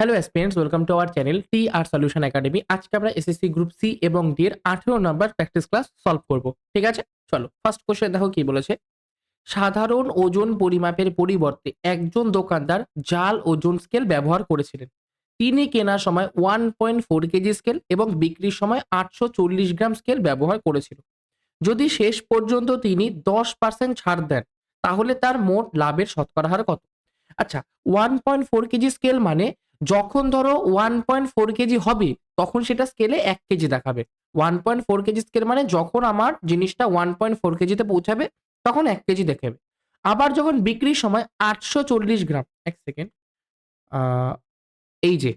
Hello aspirants welcome to our channel T R solution academy আজকে আমরা SSC group C এবং D এর আঠেরো নম্বর প্র্যাকটিস ক্লাস সলভ করব। ঠিক আছে? চলো ফার্স্ট কোশ্চেন দেখো কি বলেছে। সাধারণ ওজন পরিমাপের পরিবর্তে একজন দোকানদার জাল ওজন স্কেল ব্যবহার করেছিলেন। তিনি কেনার সময় one point four kg scale এবং বিক্রির সময় আটশো চল্লিশ গ্রাম স্কেল ব্যবহার করেছিল। যদি শেষ পর্যন্ত তিনি দশ পার্সেন্ট ছাড় দেন, তাহলে তার মোট লাভের শতকরা হার কত? আচ্ছা one point four kg scale মানে যখন ধরো ওয়ান পয়েন্ট ফোর কেজি হবে, তখন সেটা স্কেলে এক কেজি দেখাবে। One point four KG scale মানে যখন আমার জিনিসটা ওয়ান পয়েন্ট ফোর কেজিতে পৌঁছাবে, তখন এক কেজি দেখাবে। আবার যখন বিক্রির সময় আটশো চল্লিশ গ্রাম, এক সেকেন্ড এই যে,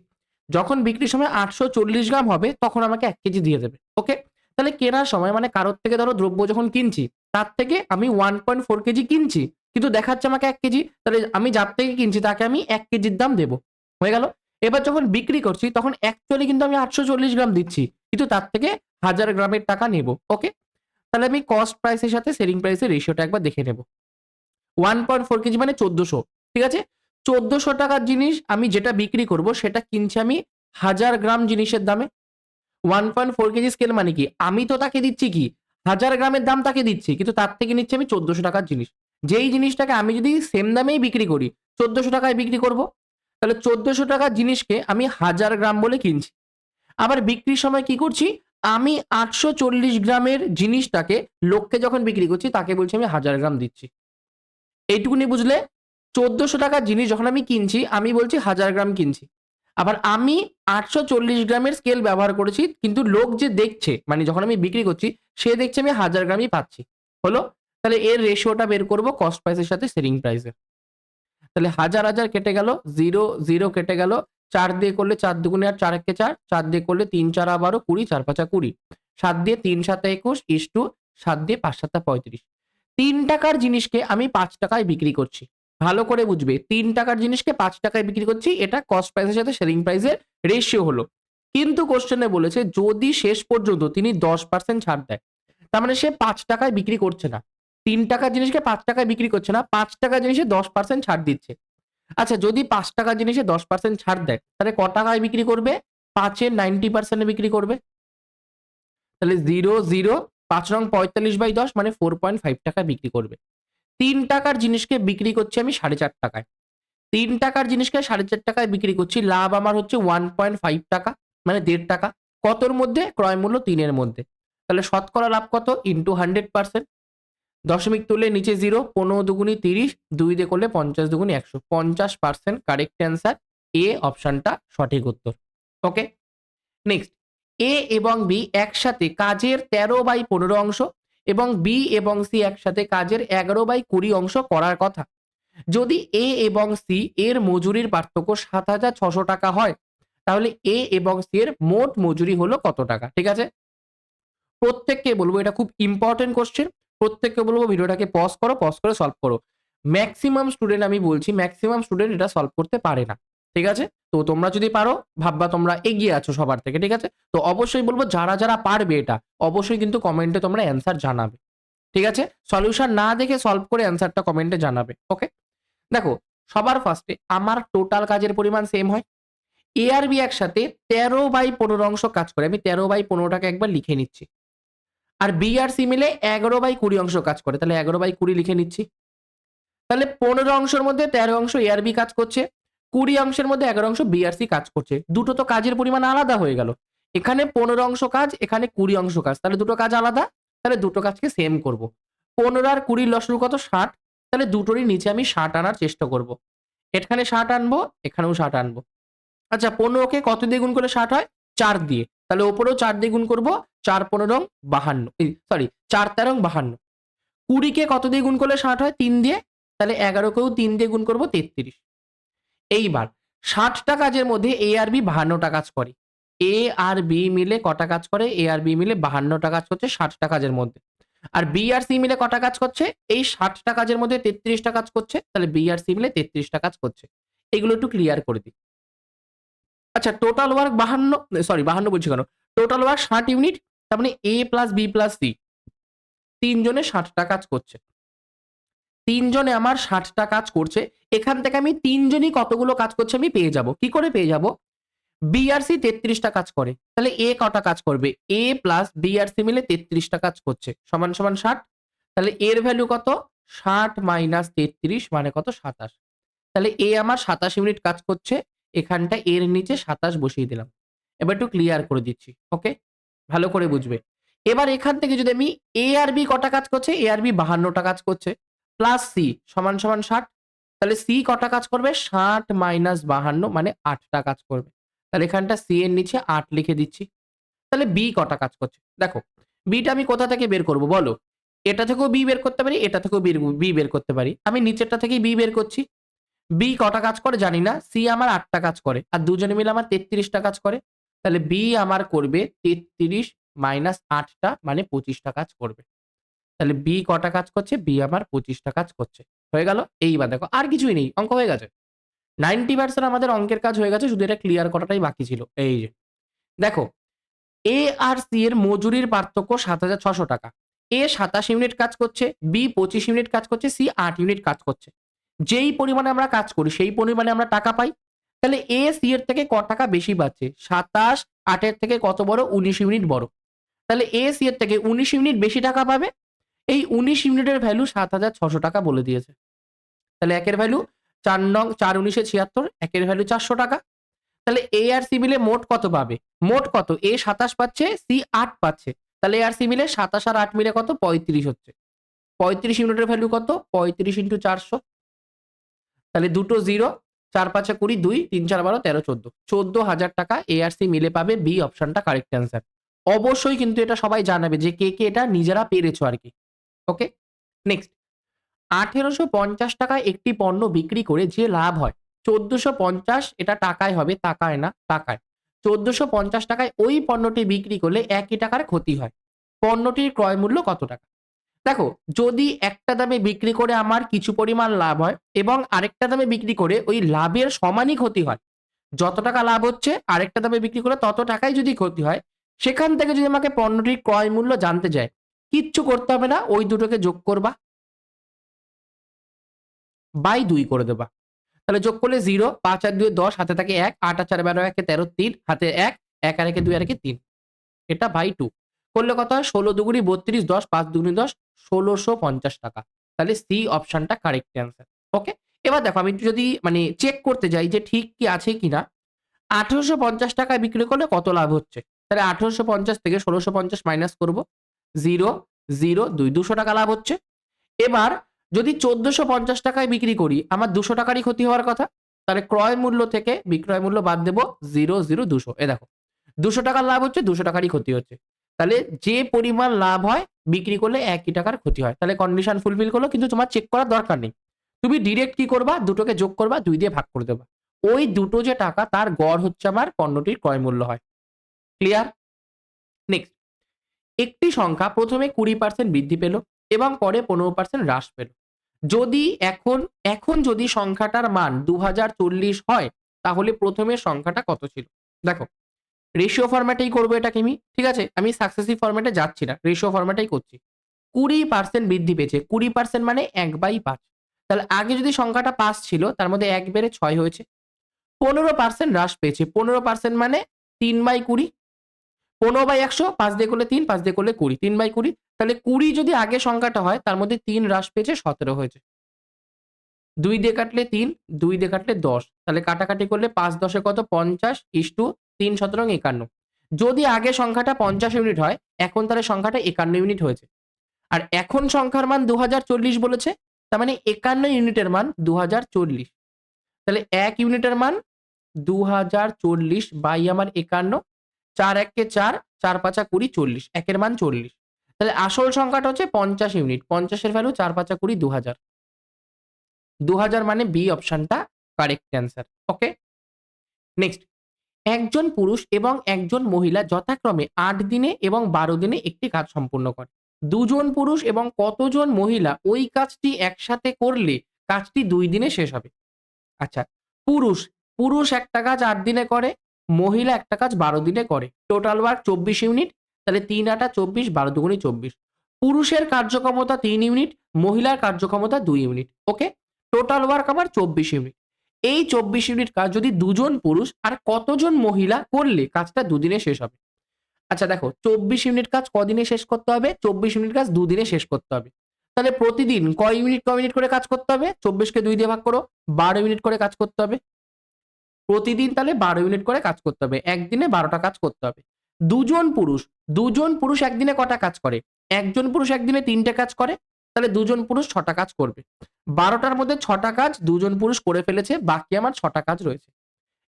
যখন বিক্রির সময় আটশো চল্লিশ গ্রাম হবে, তখন আমাকে এক কেজি দিয়ে দেবে ওকে তাহলে কেনার সময় মানে কারোর থেকে ধরো দ্রব্য যখন কিনছি, তার থেকে আমি ওয়ান পয়েন্ট ফোর কেজি কিনছি, কিন্তু দেখাচ্ছে আমাকে এক কেজি, তাহলে আমি যার থেকে কিনছি তাকে আমি এক কেজির দাম দেবো। হয়ে গেল। এবার যখন বিক্রি করছি, তখন অ্যাকচুয়ালি কিন্তু আমি আটশো চল্লিশ গ্রাম দিচ্ছি। কিন্তু তার থেকে হাজার গ্রামের টাকা নেব। ওকে তাহলে আমি কস্ট প্রাইসের সাথে সেলিং প্রাইসের রেশিওটা একবার দেখে নেব। ওয়ান পয়েন্ট ফোর কেজি মানে চোদ্দোশো। ঠিক আছে? চোদ্দোশো টাকার জিনিস আমি যেটা বিক্রি করব, সেটা কিনছি আমি হাজার গ্রাম জিনিসের দামে। One point four kg scale মানে কি? আমি তো তাকে দিচ্ছি কি? হাজার গ্রামের দাম তাকে দিচ্ছি। কিন্তু তার থেকে নিচ্ছি আমি চোদ্দোশো টাকার জিনিস। যেই জিনিসটাকে আমি যদি সেম দামেই বিক্রি করি, চোদ্দোশো টাকায় বিক্রি করব। তাহলে চোদ্দশো টাকার জিনিসকে আমি হাজার গ্রাম বলে কিনছি। আবার বিক্রির সময় কি করছি? আমি আটশো চল্লিশ গ্রামের জিনিসটাকে লোককে যখন বিক্রি করছি, তাকে বলছি আমি হাজার গ্রাম দিচ্ছি। এইটুকুনি বুঝলে? চোদ্দশো টাকার জিনিস যখন আমি কিনছি, আমি বলছি হাজার গ্রাম কিনছি। আবার আমি আটশো চল্লিশ গ্রামের স্কেল ব্যবহার করেছি, কিন্তু লোক যে দেখছে মানে যখন আমি বিক্রি করছি, সে দেখছে আমি হাজার গ্রামই পাচ্ছি। হলো? তাহলে এর রেশিওটা বের করব কস্ট প্রাইসের সাথে সেলিং প্রাইসের তাহলে হাজার হাজার কেটে গেল জিরো জিরো কেটে গেল, চার দিয়ে করলে চার দুগুণে আর চার একে চার চার দিয়ে করলে তিন, চার বারো কুড়ি, চার পাঁচা কুড়ি। সাত দিয়ে তিন, সাতে একুশ, ইস টু, সাত দিয়ে পাঁচ সাতটা পঁয়ত্রিশ। তিন টাকার জিনিসকে আমি পাঁচ টাকায় বিক্রি করছি। ভালো করে বুঝবে, তিন টাকার জিনিসকে পাঁচ টাকায় বিক্রি করছি, এটা কস্ট প্রাইসের সাথে সেলিং প্রাইসের রেশিও হলো। কিন্তু কোশ্চেনে বলেছে, যদি শেষ পর্যন্ত তিনি দশ পার্সেন্ট ছাড় দেয়, তার মানে সে পাঁচ টাকায় বিক্রি করছে না। তিন টাকার জিনিসকে পাঁচ টাকায় বিক্রি করছে না, পাঁচ টাকার জিনিসে দশ পার্সেন্ট ছাড় দিচ্ছে। আচ্ছা যদি পাঁচ টাকার জিনিসে দশ পার্সেন্ট ছাড় দেয়, তাহলে ক টাকায় বিক্রি করবে? পাঁচের নাইনটি পার্সেন্টে বিক্রি করবে। তাহলে জিরো জিরো পাঁচ রং পঁয়তাল্লিশ বাই দশ মানে ফোর পয়েন্ট ফাইভ টাকায় বিক্রি করবে। তিন টাকার জিনিসকে বিক্রি করছি আমি সাড়ে চার টাকায়। তিন টাকার জিনিসকে সাড়ে চার টাকায় বিক্রি করছি, লাভ আমার হচ্ছে ওয়ান পয়েন্ট ফাইভ টাকা মানে দেড় টাকা। কতর মধ্যে? ক্রয় মূল্য তিনের মধ্যে। তাহলে শতকরা লাভ কত? ইন্টু হান্ড্রেড পার্সেন্ট দশমিক তুলে নিচে জিরো পনেরো দুগুনি তিরিশ, দুই দিয়ে করলে পঞ্চাশ দুগুনি একশো। পঞ্চাশ পার্সেন্ট কারেক্ট অ্যান্সার এ অপশানটা সঠিক উত্তর। ওকে নেক্সট এ এবং বি একসাথে কাজের তেরো বাই পনেরো অংশ এবং বি এবং সি একসাথে কাজের এগারো বাই কুড়ি অংশ করার কথা। যদি এ এবং সি এর মজুরির পার্থক্য সাত হাজার ছশো টাকা হয়, তাহলে এ এবং সি এর মোট মজুরি হলো কত টাকা? ঠিক আছে? প্রত্যেককে বলব, এটা খুব ইম্পর্টেন্ট কোশ্চেন প্রত্যেককে বলব ভিডিওটাকে পজ করো পজ করে সলভ করো। ম্যাক্সিমাম স্টুডেন্ট আমি বলছি ম্যাক্সিমাম স্টুডেন্ট এটা সলভ করতে পারে না, ঠিক আছে? তো তোমরা যদি পারো, ভাববা তোমরা এগিয়ে আছো সবার থেকে, ঠিক আছে? তো অবশ্যই বলব যারা যারা পারবে এটা, অবশ্যই কিন্তু কমেন্টে তোমরা অ্যান্সার জানাবে, ঠিক আছে? সলিউশন না দেখে সলভ করে অ্যান্সারটা কমেন্টে জানাবে ওকে দেখো, সবার ফার্স্টে আমার টোটাল কাজের পরিমাণ সেম হয়। এ আর বি একসাথে তেরো বাই পনেরো অংশ কাজ করে, আমি তেরো বাই পনেরোটাকে একবার লিখে নিচ্ছি। আর বি আর সি মিলে এগারো বাই কুড়ি অংশ কাজ করে। তাহলে এগারো বাই কুড়ি লিখে নিচ্ছি। তাহলে পনেরো অংশের মধ্যে তেরো অংশ এ আর বি কাজ করছে। কুড়ি অংশের মধ্যে এগারো অংশ বি আর সি কাজ করছে। দুটো তো কাজের পরিমাণ আলাদা হয়ে গেল। এখানে পনেরো অংশ কাজ, এখানে কুড়ি অংশ কাজ। তাহলে দুটো কাজ আলাদা, তাহলে দুটো কাজকে সেম করব। পনেরো আর কুড়ির লসরু কত? ষাট। তাহলে দুটোরই নিচে আমি ষাট আনার চেষ্টা করব। এখানে ষাট আনব, এখানেও ষাট আনব। আচ্ছা পনেরোকে কত দিয়ে গুণ করলে ষাট হয়? চার দিয়ে। তাহলে ওপরেও চার দিয়ে গুণ করব, চার পনেরো বাহান্ন সরি চার তেরো বাহান্ন। কুড়িকে কত দিয়ে গুণ করলে ষাট হয়? তিন দিয়ে। তাহলে এগারোকেও তিন দিয়ে গুণ করব তেত্রিশ। এইবার, ষাটটা কাজের মধ্যে এ আর বি বাহান্নটা কাজ করে। এ আর বি মিলে কটা কাজ করে? এ আর বি মিলে বাহান্নটা কাজ করছে ষাটটা কাজের মধ্যে। আর বি আর সি মিলে কটা কাজ করছে? এই ষাটটা কাজের মধ্যে তেত্রিশটা কাজ করছে, তাহলে বি আর সি মিলে তেত্রিশটা কাজ করছে। এগুলো একটু ক্লিয়ার করে দিই। আচ্ছা টোটাল ওয়ার্ক বাহান্ন সরি বাহান্ন বলছি কেন? টোটাল ওয়ার্ক ষাট ইউনিট তার মানে A plus B plus C তিনজনে ষাটটা কাজ করছে। তিনজনে আমার ষাটটা কাজ করছে, এখান থেকে আমি তিনজনই কতগুলো কাজ করছে আমি পেয়ে যাব। কি করে পেয়ে যাব? বিআরসি তেত্রিশটা কাজ করে। তাহলে এ কটা কাজ করবে? এ প্লাস বিআরসি মিলে তেত্রিশটা কাজ করছে। সমান সমান ষাট। তাহলে এর ভ্যালু কত? ষাট মাইনাস তেত্রিশ মানে কত? সাতাশ। তাহলে এ আমার সাতাশ ইউনিট কাজ করছে এখানটা এর নিচে সাতাশ বসিয়ে দিলাম। এবার একটু ক্লিয়ার করে দিচ্ছি ওকে ভালো করে বুঝবে। এবার এখান থেকে যদি আমি এ আর বি কটা কাজ করছে? এ আর বি বাহান্নটা কাজ করছে প্লাস সি সমান সমান ষাট, তাহলে সি কটা কাজ করবে? ষাট মাইনাস বাহান্ন মানে আটটা কাজ করবে। তাহলে এখানটা সি এর নিচে আট লিখে দিচ্ছি। তাহলে বি কটা কাজ করছে? দেখো বিটা আমি কোথা থেকে বের করব বলো? এটা থেকেও বি বের করতে পারি, এটা থেকেও বি বের করতে পারি। আমি নিচেরটা থেকেই বি বের করছি। বি কটা কাজ করে জানি না সি আমার আটটা কাজ করে, আর দুজনে মিলে আমার তেত্রিশটা কাজ করে। তাহলে বি আমার করবে তেত্রিশ মাইনাস আটটা মানে পঁচিশটা কাজ করবে। তাহলে বি কটা কাজ করছে? বি আমার পঁচিশটা কাজ করছে। হয়ে গেল? এইবার দেখো, আর কিছুই নেই, অঙ্ক হয়ে গেছে। নাইনটি পার্সেন্ট আমাদের অঙ্কের কাজ হয়ে গেছে, শুধু এটা ক্লিয়ার করাটাই বাকি ছিল। এই যে, দেখো এ আর সি এর মজুরির পার্থক্য সাত হাজার ছশো টাকা। এ সাতাশ ইউনিট কাজ করছে বি পঁচিশ ইউনিট কাজ করছে সি আট ইউনিট কাজ করছে। যেই পরিমাণে আমরা কাজ করি, সেই পরিমাণে আমরা টাকা পাই। তাহলে এ সি এর থেকে ক টাকা বেশি পাচ্ছে সাতাশ আটের থেকে কত বড়? উনিশ ইউনিট বড়। তাহলে এ সি এর থেকে উনিশ ইউনিট বেশি টাকা পাবে? এই উনিশ ইউনিটের ভ্যালু সাত হাজার ছশো টাকা বলে দিয়েছে। তাহলে একের ভ্যালু চার নং, চার উনিশে ছিয়াত্তর, একের ভ্যালু চারশো টাকা। তাহলে এ আর সি মিলে মোট কত পাবে? মোট কত? এ সাতাশ পাচ্ছে সি আট পাচ্ছে। তাহলে এ আর সি মিলে সাতাশ আর আট মিলে কত? পঁয়ত্রিশ হচ্ছে। পঁয়ত্রিশ ইউনিটের ভ্যালু কত? পঁয়ত্রিশ ইন্টু চারশো। তাহলে দুটো জিরো, চার পাঁচে কুড়ি, দুই, তিন, চার, বারো, তেরো, চোদ্দ। চোদ্দ হাজার টাকা এ আর সি মিলে পাবে বি অপশনটা কারেক্ট অ্যান্সার অবশ্যই কিন্তু এটা সবাই জানাবে যে কে কে এটা নিজেরা পেরেছ আর কি। ওকে নেক্সট আঠেরোশো পঞ্চাশ টাকায় একটি পণ্য বিক্রি করে যে লাভ হয়, চোদ্দশো পঞ্চাশ এটা টাকায় হবে, টাকায় না, টাকায়। চোদ্দশো পঞ্চাশ টাকায় ওই পণ্যটি বিক্রি করলে একই টাকার ক্ষতি হয়। পণ্যটির ক্রয় মূল্য কত টাকা? দেখো, যদি একটা দামে বিক্রি করে আমার কিছু পরিমাণ লাভ হয় এবং আরেকটা দামে বিক্রি করে ওই লাভের সমানই ক্ষতি হয়। যত টাকা লাভ হচ্ছে, আরেকটা দামে বিক্রি করে তত টাকাই যদি ক্ষতি হয়, সেখান থেকে যদি আমাকে পণ্যটির ক্রয় মূল্য জানতে যায়, কিচ্ছু করতে হবে না, ওই দুটোকে যোগ করবা। বাই দুই করে দেবা। তাহলে যোগ করলে জিরো, পাঁচ আর দুই দশ, হাতে থাকে এক, আট আর চার বারো, একে তেরো, তিন, হাতে এক এক আর একে দুই আর একে তিন। এটা বাই টু। করলে কত হয়? ষোলো দুগুড়ি বত্রিশ, দশ, পাঁচ দুগুণি দশ ষোলোশো পঞ্চাশ টাকা। তাহলে সি অপশনটা কারেক্ট অ্যান্সার ওকে এবার দেখো, আমি যদি মানে চেক করতে যাই যে ঠিক কি আছে কিনা। আঠেরোশো পঞ্চাশ টাকায় বিক্রি করলে কত লাভ হচ্ছে? তাহলে আঠেরোশো পঞ্চাশ থেকে ষোলোশো পঞ্চাশ মাইনাস করব। জিরো জিরো দুই, দুশো টাকা লাভ হচ্ছে। এবার যদি চোদ্দশো পঞ্চাশ টাকায় বিক্রি করি, আমার দুশো টাকারই ক্ষতি হওয়ার কথা। তাহলে ক্রয় মূল্য থেকে বিক্রয় মূল্য বাদ দেবো। জিরো জিরো দুশো। এ দেখো, দুশো টাকার লাভ হচ্ছে, দুশো টাকারই ক্ষতি হচ্ছে। তাহলে যে পরিমাণ লাভ হয়, বিক্রি করলে একই টাকার ক্ষতি হয়। তাহলে কন্ডিশন ফুলফিল করল, কিন্তু তোমার চেক করার দরকার নেই। তুমি ডিরেক্ট কি করবা? দুটোকে যোগ করবা, দুই দিয়ে ভাগ করে দেবা। ওই দুটো যে টাকা, তার গড় হচ্ছে আমার পণ্যটির ক্রয় মূল্য হয়। ক্লিয়ার নেক্সট একটি সংখ্যা প্রথমে কুড়ি পার্সেন্ট বৃদ্ধি পেল এবং পরে পনেরো পার্সেন্ট হ্রাস পেল। যদি এখন এখন যদি সংখ্যাটার মান দু হাজার চল্লিশ হয়, তাহলে প্রথমে সংখ্যাটা কত ছিল? দেখো রেশিও ফরম্যাটেই করব এটাকে আমি, ঠিক আছে? আমি সাকসেসিভ ফরম্যাটে যাচ্ছি না রেশিও ফরম্যাটেই করছি। কুড়ি পার্সেন্ট বৃদ্ধি পেয়েছে, কুড়ি পার্সেন্ট মানে এক বাই পাঁচ। তাহলে আগে যদি সংখ্যাটা পাঁচ ছিল, তার মধ্যে এক বেড়ে ছয় হয়েছে। পনেরো পার্সেন্ট হ্রাস পেয়েছে, পনেরো পার্সেন্ট মানে তিন বাই কুড়ি। পনেরো বাই একশো, পাঁচ দিয়ে করলে তিন, পাঁচ দিয়ে করলে কুড়ি, তিন বাই কুড়ি। তাহলে কুড়ি যদি আগে সংখ্যাটা হয়, তার মধ্যে তিন হ্রাস পেয়েছে, সতেরো হয়েছে। দুই দিয়ে কাটলে তিন, দুই দিয়ে কাটলে দশ। তাহলে কাটাকাটি করলে পাঁচ দশে কত? পঞ্চাশ ইস্টু তিন সতেরো একান্ন। যদি আগে সংখ্যাটা পঞ্চাশ ইউনিট হয়, এখন তাহলে সংখ্যাটা একান্ন ইউনিট হয়েছে। আর এখন সংখ্যার মান দু বলেছে, তার মানে একান্ন ইউনিটের মান দু তাহলে এক ইউনিটের মান দু চল্লিশ বাই আমার একান্ন, চার এককে চার চার পাঁচা কুড়ি চল্লিশ, একের মান চল্লিশ। তাহলে আসল সংখ্যাটা হচ্ছে পঞ্চাশ ইউনিট, পঞ্চাশের ভ্যালু চার পাঁচা কুড়ি দু হাজার দু হাজার মানে বি অপশনটা কারেক্ট অ্যান্সার ওকে নেক্সট একজন পুরুষ এবং একজন মহিলা যথাক্রমে আট দিনে এবং বারো দিনে একটি কাজ সম্পূর্ণ করে। দুজন পুরুষ এবং কতজন মহিলা ওই কাজটি একসাথে করলে কাজটি দুই দিনে শেষ হবে। আচ্ছা পুরুষ পুরুষ একটা কাজ আট দিনে করে, মহিলা একটা কাজ বারো দিনে করে। টোটাল ওয়ার্ক চব্বিশ ইউনিট তাহলে তিন আটা চব্বিশ, বারো দুগুণি চব্বিশ। পুরুষের কার্যক্ষমতা তিন ইউনিট মহিলার কার্যক্ষমতা দুই ইউনিট ওকে টোটাল ওয়ার্ক আবার চব্বিশ ইউনিট এই চব্বিশ ইউনিট কাজ যদি দুজন পুরুষ আর কতজন মহিলা করলে কাজটা দুদিনে শেষ হবে? আচ্ছা দেখো, চব্বিশ ইউনিট কাজ কদিনে শেষ করতে হবে? চব্বিশ ইউনিট কাজ দুদিনে শেষ করতে হবে। তাহলে প্রতিদিন কয় ইউনিট কয় মিনিট করে কাজ করতে হবে? চব্বিশকে দুই দিয়ে ভাগ করো, বারো মিনিট করে কাজ করতে হবে। প্রতিদিন তাহলে বারো ইউনিট করে কাজ করতে হবে। একদিনে বারোটা কাজ করতে হবে। দুজন পুরুষ দুজন পুরুষ একদিনে কটা কাজ করে? একজন পুরুষ একদিনে তিনটে কাজ করে তাহলে দুজন পুরুষ ছটা কাজ করবে। বারোটার মধ্যে ছটা কাজ দুজন পুরুষ করে ফেলেছে, বাকি আমার ছটা কাজ রয়েছে।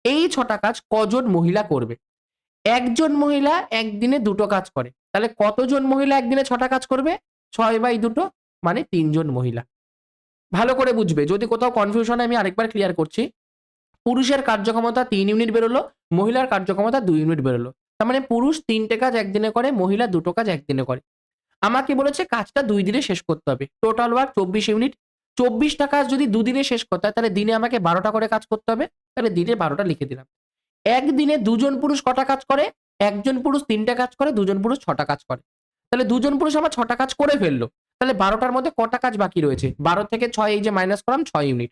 এই ছটা কাজ কজন মহিলা করবে? একজন মহিলা একদিনে দুটো কাজ করে। তাহলে কতজন মহিলা একদিনে ছটা কাজ করবে? ছয় বাই দুটো মানে তিনজন মহিলা। ভালো করে বুঝবে। যদি কোথাও কনফিউশন আমি আরেকবার ক্লিয়ার করছি। পুরুষের কার্যক্ষমতা তিন ইউনিট বেরোলো, মহিলার কার্যক্ষমতা দুই ইউনিট বেরোলো। তার মানে পুরুষ তিনটে কাজ একদিনে করে, মহিলা দুটো কাজ একদিনে করে। আমাকে বলেছে কাজটা দুই দিনে শেষ করতে হবে। টোটাল ওয়ার্ক চব্বিশ ইউনিট চব্বিশটা কাজ যদি দুদিনে শেষ করতে হয়, তাহলে দিনে আমাকে বারোটা করে কাজ করতে হবে, তাহলে দিনে বারোটা লিখে দিলাম। একদিনে দুজন পুরুষ কটা কাজ করে? একজন পুরুষ তিনটা কাজ করে, দুজন পুরুষ ছটা কাজ করে। তাহলে দুজন পুরুষ আমার ছটা কাজ করে ফেলল। তাহলে বারোটার মধ্যে কটা কাজ বাকি রয়েছে? বারো থেকে ছয়, এই যে মাইনাস করলাম, ছয় ইউনিট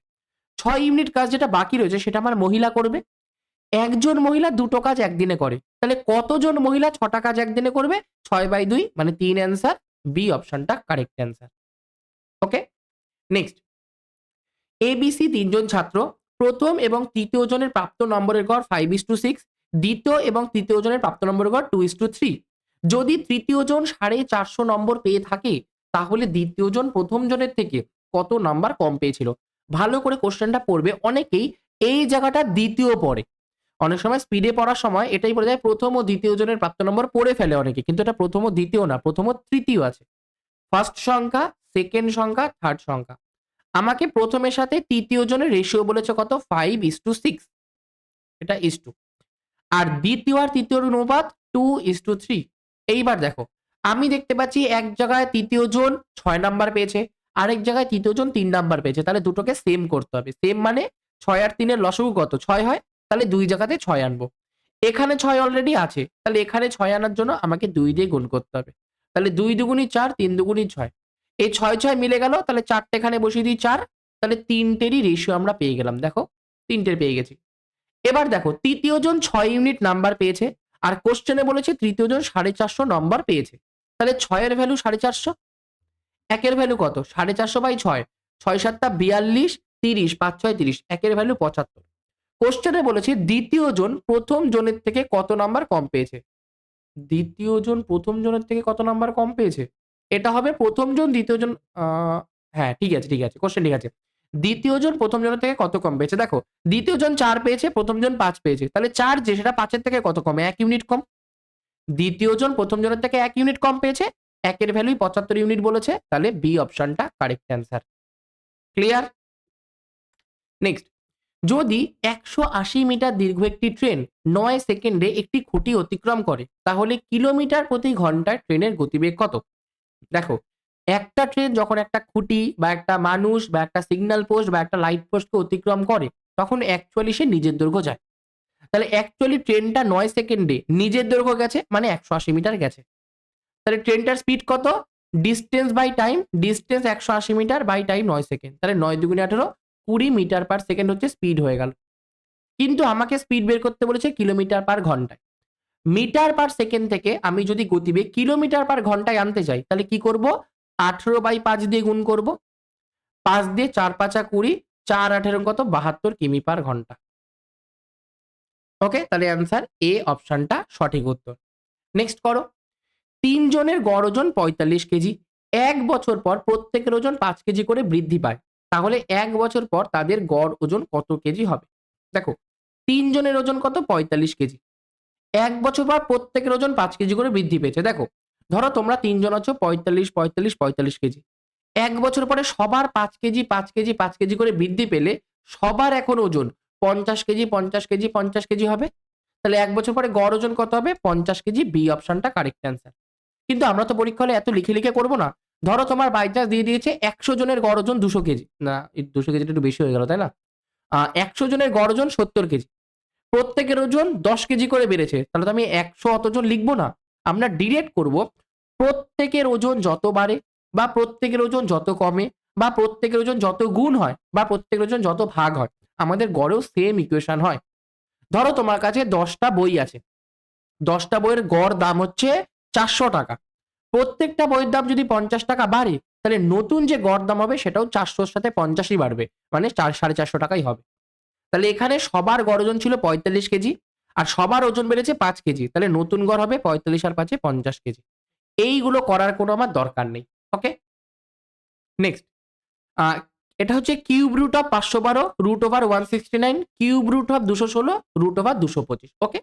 ছয় ইউনিট কাজ যেটা বাকি রয়েছে, সেটা আমার মহিলা করবে। একজন মহিলা দুটো কাজ একদিনে করে। তাহলে কতজন মহিলা ছটা কাজ একদিনে করবে? ছয় বাই দুই মানে তিন অ্যান্সার বি অপশনটা correct answer okay next ABC তিনজন ছাত্র। প্রথম এবং তৃতীয় জনের প্রাপ্ত নম্বরের গড় ফাইভ ইস টু সিক্স দ্বিতীয় এবং তৃতীয় জনের প্রাপ্ত নম্বরের গড় টু ইস টু থ্রি যদি তৃতীয় জন সাড়ে চারশো নম্বর পেয়ে থাকে, তাহলে দ্বিতীয় জন প্রথম জনের থেকে কত নাম্বার কম পেয়েছিল? ভালো করে কোশ্চেনটা পড়বে অনেকেই। এই জায়গাটা দ্বিতীয় পড়ে। অনেক সময় স্পিডে পড়ার সময় এটাই বলে যায় প্রথম ও দ্বিতীয় জনের প্রাপ্ত নম্বর পড়ে ফেলে অনেকে, কিন্তু এটা প্রথম ও দ্বিতীয় না, প্রথম ও তৃতীয় আছে। ফার্স্ট সংখ্যা সেকেন্ড সংখ্যা থার্ড সংখ্যা। আমাকে প্রথমের সাথে তৃতীয় জনের রেশিও বলেছে কত? ফাইভ ইস টু সিক্স এটা ইস টু আর দ্বিতীয় আর তৃতীয় অনুপাত টু ইস টু থ্রি এইবার দেখো, আমি দেখতে পাচ্ছি এক জায়গায় তৃতীয় জন ছয় নাম্বার পেয়েছে, আরেক জায়গায় তৃতীয় জন তিন নাম্বার পেয়েছে, তাহলে দুটোকে সেম করতে হবে। সেম মানে ছয় আর তিনের লসগু কত? ছয় হয় তাহলে দুই জায়গাতে ছয় আনব। এখানে ছয় অলরেডি আছে, তাহলে এখানে ছয় আনার জন্য আমাকে দুই দিয়ে গুণ করতে হবে। তাহলে দুই দুগুণি চার, তিন দুগুণি ছয়। এই ছয় ছয় মিলে গেল, তাহলে চারটে এখানে বসিয়ে দিই চার, তাহলে তিনটেরই রেশিও আমরা পেয়ে গেলাম, দেখো, তিনটের পেয়ে গেছি। এবার দেখো, তৃতীয় জন ছয় ইউনিট নাম্বার পেয়েছে, আর কোশ্চেনে বলেছে তৃতীয় জন সাড়ে চারশো নম্বর পেয়েছে। তাহলে ছয়ের ভ্যালু সাড়ে চারশো। একের ভ্যালু কত? সাড়ে চারশো বাই ছয়। ছয় সাতটা বিয়াল্লিশ, তিরিশ, পাঁচ, ছয়, তিরিশ। একের ভ্যালু পঁচাত্তর। কোশ্চেনে বলেছে, দ্বিতীয় জন প্রথম জনের থেকে কত নাম্বার কম পেয়েছে? দ্বিতীয় জন প্রথম জনের থেকে কত নাম্বার কম পেয়েছে? এটা হবে প্রথম জন, দ্বিতীয় জন হ্যাঁ ঠিক আছে ঠিক আছে কোশ্চেন ঠিক আছে। দ্বিতীয় জন প্রথম জনের থেকে কত কম পেয়েছে? দেখো, দ্বিতীয় জন চার পেয়েছে, প্রথম জন পাঁচ পেয়েছে। তাহলে চার যে, সেটা পাঁচের থেকে কত কম? এক ইউনিট কম। দ্বিতীয় জন প্রথম জনের থেকে এক ইউনিট কম পেয়েছে, একের ভ্যালুই পঁচাত্তর ইউনিট বলেছে, তাহলে বি অপশনটা কারেক্ট অ্যান্সার ক্লিয়ার নেক্সট যদি একশো আশি মিটার দীর্ঘ একটি ট্রেন নয় সেকেন্ডে একটি খুঁটি অতিক্রম করে, তাহলে কিলোমিটার প্রতি ঘন্টায় ট্রেনের গতিবেগ কত? দেখো, একটা ট্রেন যখন একটা খুঁটি বা একটা মানুষ বা একটা সিগন্যাল পোস্ট বা একটা লাইট পোস্টকে অতিক্রম করে, তখন অ্যাকচুয়ালি সে নিজের দৈর্ঘ্য যায়। তাহলে অ্যাকচুয়ালি ট্রেনটা নয় সেকেন্ডে নিজের দৈর্ঘ্য গেছে মানে একশো আশি মিটার গেছে। তাহলে ট্রেনটার স্পিড কত? ডিস্টেন্স বাই টাইম ডিস্টেন্স একশো আশি মিটার বাই টাইম নয় সেকেন্ড। তাহলে নয় দুগুণে আঠেরো কুড়ি মিটার পার সেকেন্ড হচ্ছে স্পিড হয়ে গেল। কিন্তু আমাকে স্পিড বের করতে বলেছে কিলোমিটার পার ঘন্টায়। মিটার পার সেকেন্ড থেকে আমি যদি গতিবেগ কিলোমিটার পার ঘন্টায় আনতে চাই তাহলে কি করব? আঠেরো বাই পাঁচ দিয়ে গুণ করব। পাঁচ দিয়ে চার পাঁচা কুড়ি, চার আঠেরো কত? বাহাত্তর কিমি পার ঘণ্টা। ওকে তাহলে অ্যান্সার এ অপশনটা সঠিক উত্তর। নেক্সট করো। তিনজনের গড় ওজন পঁয়তাল্লিশ কেজি। এক বছর পর প্রত্যেকের ওজন পাঁচ কেজি করে বৃদ্ধি পায়। তাহলে এক বছর পর তাদের গড় ওজন কত কেজি হবে? দেখো, তিনজনের ওজন কত? পঁয়তাল্লিশ কেজি। এক বছর পর প্রত্যেকের ওজন পাঁচ কেজি করে বৃদ্ধি পেয়েছে। দেখো, ধরো তোমরা তিনজন আছো, পঁয়তাল্লিশ পঁয়তাল্লিশ পঁয়তাল্লিশ কেজি। এক বছর পরে সবার পাঁচ কেজি পাঁচ কেজি পাঁচ কেজি করে বৃদ্ধি পেলে সবার এখন ওজন পঞ্চাশ কেজি পঞ্চাশ কেজি পঞ্চাশ কেজি হবে। তাহলে এক বছর পরে গড় ওজন কত হবে? পঞ্চাশ কেজি, বি অপশনটা কারেক্ট অ্যান্সার কিন্তু আমরা তো পরীক্ষা হলে এত লিখে লিখে করব না। ধরো তোমার বাই চান্স দিয়ে দিয়েছে একশো জনের গড় ওজন দুশো কেজি। না দুশো কেজিটা একটু বেশি হয়ে গেল, তাই না? একশো জনের গড় ওজন সত্তর কেজি। প্রত্যেকের ওজন দশ কেজি করে বেড়েছে। তাহলে তো আমি একশো অতজন লিখব না। আমরা ডিরেক্ট করব প্রত্যেকের ওজন যত বাড়ে বা প্রত্যেকের ওজন যত কমে বা প্রত্যেকের ওজন যত গুণ হয় বা প্রত্যেকের ওজন যত ভাগ হয়, আমাদের গড়েও সেম ইকুয়েশন হয়। ধরো তোমার কাছে দশটা বই আছে। দশটা বইয়ের গড় দাম হচ্ছে চারশো টাকা। প্রত্যেকটা বইয়ের দাম যদি পঞ্চাশ টাকা বাড়ে, তাহলে নতুন যে গড় দাম হবে সেটাও চারশোর সাথে পঞ্চাশই বাড়বে। মানে চার, সাড়ে চারশো টাকাই হবে। তাহলে এখানে সবার গড় ওজন ছিল পঁয়তাল্লিশ কেজি, আর সবার ওজন বেড়েছে পাঁচ কেজি। তাহলে নতুন গড় হবে পঁয়তাল্লিশ আর পাঁচে পঞ্চাশ কেজি। এইগুলো করার কোনো আমার দরকার নেই, ওকে? নেক্সট এটা হচ্ছে কিউব রুট অফ পাঁচশো বারো, root over one sixty nine, cube root of দুশো ষোলো, রুট ওভার দুশো পঁচিশ, ওকে?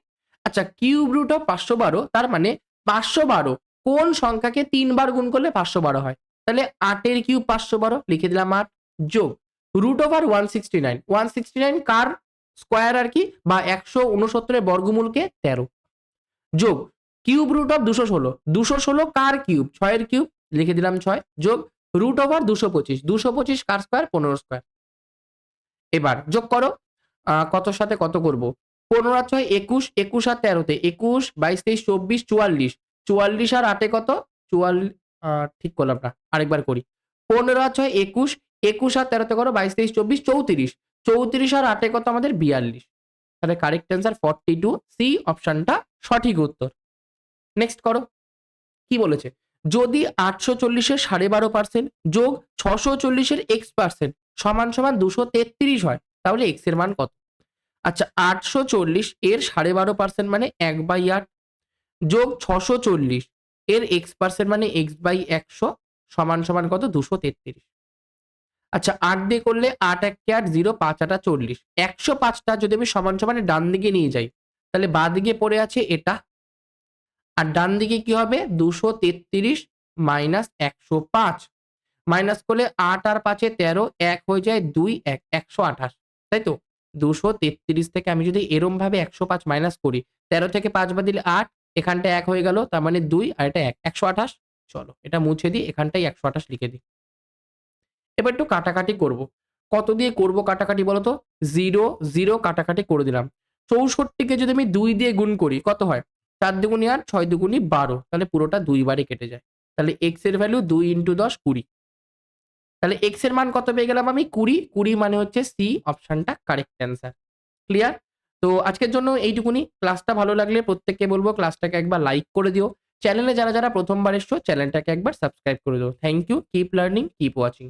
আচ্ছা কিউব রুট অফ পাঁচশো বারো, তার মানে পাঁচশো বারো কোন সংখ্যাকে তিনবার গুণ করলে পাঁচশো বারো হয়? তাহলে আটের কিউব পাঁচশো বারো, লিখে দিলাম আট, যোগ root over one sixty nine one sixty nine কার স্কোয়ার আর কি? বা একশো উনসত্তরের বর্গমূলকে তেরো। যোগ কিউব রুট অফ দুশো ষোলো। দুশো ষোলো কার কিউব? ছয়ের কিউব, লিখে দিলাম ছয়। যোগ রুট ওভার দুশো পঁচিশ। দুশো পঁচিশ কার স্কোয়ার পনেরো স্কোয়ার এবার যোগ করো। কতর সাথে কত করব? পনেরো আর ছয় একুশ একুশ আর তেরোতে একুশ, বাইশ, তেইশ, চব্বিশ, চুয়াল্লিশ। চুয়াল্লিশ আর আটে কত? চুয়াল্লিশ ঠিক করলাম না, আরেকবার করি। পনেরো আর ছয়, একুশ। একুশ আর তেরোতে করো, বাইশ, তেইশ, চব্বিশ, চৌত্রিশ। চৌত্রিশ আর আটে কত আমাদের? বিয়াল্লিশ। তাহলে correct answer forty two C অপশনটা সঠিক উত্তর। নেক্সট করো। কি বলেছে? যদি আটশো চল্লিশের সাড়ে বারো পার্সেন্ট যোগ ছশো চল্লিশের এক্স পার্সেন্ট সমান সমান দুশো তেত্রিশ হয়, তাহলে এক্সের মান কত? আচ্ছা আটশো চল্লিশ এর সাড়ে বারো পার্সেন্ট মানে এক বাই আট। যোগ ছশো চল্লিশ। এর এক্স পার্সেন্ট মানে এক্স বাই একশো সমান সমান কত? দুশো তেত্রিশ। আচ্ছা আট দিয়ে করলে আট এক আট, জিরো, পাঁচ, আটা চল্লিশ। একশো পাঁচটা যদি আমি সমান সমানে ডান দিকে নিয়ে যাই, তাহলে বাঁ দিকে পড়ে আছে এটা। আর ডান দিকে কি হবে? দুশো তেত্রিশ মাইনাস একশো পাঁচ। মাইনাস করলে আট আর পাঁচে তেরো, এক হয়ে যায় দুই, এক, একশো আঠাশ। তাই তো? দুশো তেত্রিশ থেকে আমি যদি এরম ভাবে একশো পাঁচ মাইনাস করি, তেরো থেকে পাঁচ বাদ দিলে আট এখানটা এক হয়ে গেল, তার মানে দুই আর এটা এক। একশো আঠাশ? চলো, এটা মুছে দিই, এখানটাই একশো আঠাশ লিখে দিই। এবার একটু কাটাকাটি করব। কত দিয়ে করব কাটাকাটি বলো তো জিরো জিরো কাটাকাটি করে দিলাম। চৌষট্টিকে যদি আমি দুই দিয়ে গুণ করি, কত হয়? চার দুগুণি আট, ছয় দুগুণি বারো। তাহলে পুরোটা দুইবারে কেটে যায়। তাহলে এক্সের ভ্যালু দুই ইন্টু দশ, কুড়ি। তাহলে এক্সের মান কত পেয়ে গেলাম আমি? কুড়ি। কুড়ি মানে হচ্ছে সি অপশনটা কারেক্ট অ্যান্সার ক্লিয়ার তো আজকের জন্য এইটুকুনি। ক্লাসটা ভালো লাগলে প্রত্যেককে বলব ক্লাসটাকে একবার লাইক করে দিও। চ্যানেলে যারা যারা প্রথমবার এসছো চ্যানেলটাকে একবার সাবস্ক্রাইব করে দিও। Thank you keep learning keep watching